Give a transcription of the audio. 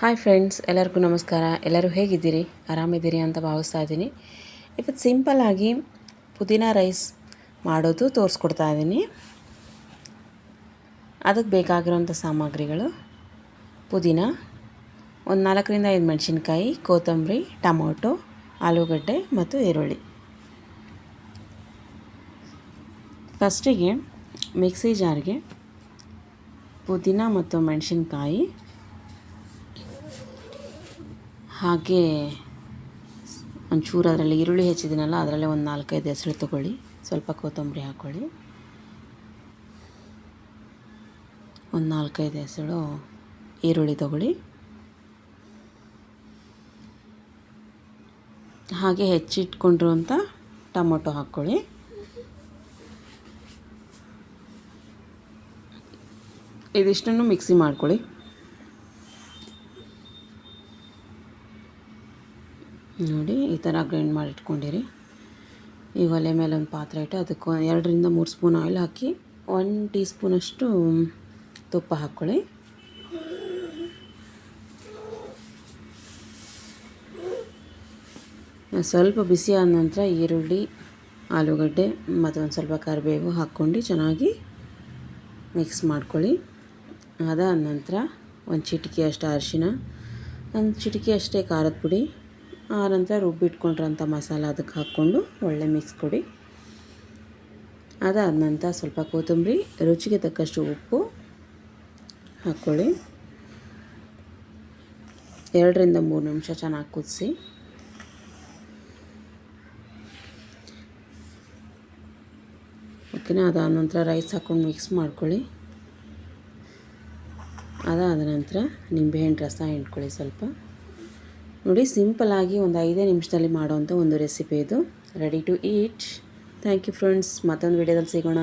Hi friends ಎಲ್ಲರಿಗೂ ನಮಸ್ಕಾರ. ಎಲ್ಲರೂ ಹೇಗಿದ್ದೀರಿ? ಆರಾಮಿದ್ದೀರಿ ಅಂತ ಭಾವಿಸ್ತಾ ಇದ್ದೀನಿ. ಇವತ್ತು ಸಿಂಪಲ್ಲಾಗಿ ಪುದೀನ ರೈಸ್ ಮಾಡೋದು ತೋರಿಸ್ಕೊಡ್ತಾ ಇದ್ದೀನಿ. ಅದಕ್ಕೆ ಬೇಕಾಗಿರೋಂಥ ಸಾಮಗ್ರಿಗಳು ಪುದೀನ, ಒಂದು ನಾಲ್ಕರಿಂದ ಐದು ಮೆಣಸಿನ್ಕಾಯಿ, ಕೊತ್ತಂಬರಿ, ಟೊಮೊಟೊ, ಆಲೂಗಡ್ಡೆ ಮತ್ತು ಈರುಳ್ಳಿ. ಫಸ್ಟಿಗೆ ಮಿಕ್ಸಿ ಜಾರ್ಗೆ ಪುದೀನ ಮತ್ತು ಮೆಣಸಿನ್ಕಾಯಿ ಹಾಗೆ ಒಂಚೂರು ಅದರಲ್ಲಿ ಈರುಳ್ಳಿ ಹೆಚ್ಚಿದ್ದೀನಲ್ಲ, ಅದರಲ್ಲೇ ಒಂದು ನಾಲ್ಕೈದು ಹೆಸರು ತಗೊಳ್ಳಿ. ಸ್ವಲ್ಪ ಕೊತ್ತಂಬರಿ ಹಾಕ್ಕೊಳ್ಳಿ ಒಂದು ನಾಲ್ಕೈದು ಹೆಸರು ಈರುಳ್ಳಿ ತೊಗೊಳ್ಳಿ. ಹಾಗೆ ಹೆಚ್ಚಿಟ್ಕೊಂಡಿರುವಂಥ ಟೊಮೊಟೊ ಹಾಕ್ಕೊಳ್ಳಿ ಇದಿಷ್ಟನ್ನು ಮಿಕ್ಸಿ ಮಾಡ್ಕೊಳ್ಳಿ. ನೋಡಿ, ಈ ಥರ ಗ್ರೈಂಡ್ ಮಾಡಿ ಇಟ್ಕೊಂಡಿರಿ ಈ ಒಲೆ ಮೇಲೆ ಒಂದು ಪಾತ್ರೆ ಇಟ್ಟು ಅದಕ್ಕೆ ಎರಡರಿಂದ ಮೂರು ಸ್ಪೂನ್ ಆಯಿಲ್ ಹಾಕಿ ಒನ್ ಟೀ ಸ್ಪೂನಷ್ಟು ತುಪ್ಪ ಹಾಕ್ಕೊಳ್ಳಿ ಸ್ವಲ್ಪ ಬಿಸಿ ಆದ ನಂತರ ಈರುಳ್ಳಿ, ಆಲೂಗಡ್ಡೆ ಮತ್ತು ಒಂದು ಸ್ವಲ್ಪ ಕರಿಬೇವು ಹಾಕ್ಕೊಂಡು ಚೆನ್ನಾಗಿ ಮಿಕ್ಸ್ ಮಾಡ್ಕೊಳ್ಳಿ. ಅದಾದ ನಂತರ ಒಂದು ಚಿಟಿಕೆ ಅಷ್ಟು ಅರಿಶಿನ, ಒಂದು ಚಿಟಿಕೆ ಅಷ್ಟೇ ಖಾರದ ಪುಡಿ. ಆನಂತರ ರುಬ್ಬಿಟ್ಕೊಂಡಿರೋಂಥ ಮಸಾಲ ಅದಕ್ಕೆ ಹಾಕ್ಕೊಂಡು ಒಳ್ಳೆ ಮಿಕ್ಸ್ ಕೊಡಿ. ಅದಾದ ನಂತರ ಸ್ವಲ್ಪ ಕೊತ್ತಂಬರಿ, ರುಚಿಗೆ ತಕ್ಕಷ್ಟು ಉಪ್ಪು ಹಾಕ್ಕೊಳ್ಳಿ. ಎರಡರಿಂದ ಮೂರು ನಿಮಿಷ ಚೆನ್ನಾಗಿ ಕುದಿಸಿ. ಓಕೆನಾ ಅದಾದ ನಂತರ ರೈಸ್ ಹಾಕ್ಕೊಂಡು ಮಿಕ್ಸ್ ಮಾಡ್ಕೊಳ್ಳಿ. ಅದಾದ ನಂತರ ನಿಂಬೆಹಣ್ಣು ರಸ ಹಿಂಡ್ಕೊಳ್ಳಿ ಸ್ವಲ್ಪ. ನೋಡಿ ಸಿಂಪಲಾಗಿ ಒಂದು ಐದೇ ನಿಮಿಷದಲ್ಲಿ ಮಾಡೋವಂಥ ಒಂದು ರೆಸಿಪಿ ಇದು. Ready to eat thank you friends ಮತ್ತೊಂದು ವಿಡಿಯೋದಲ್ಲಿ ಸಿಗೋಣ.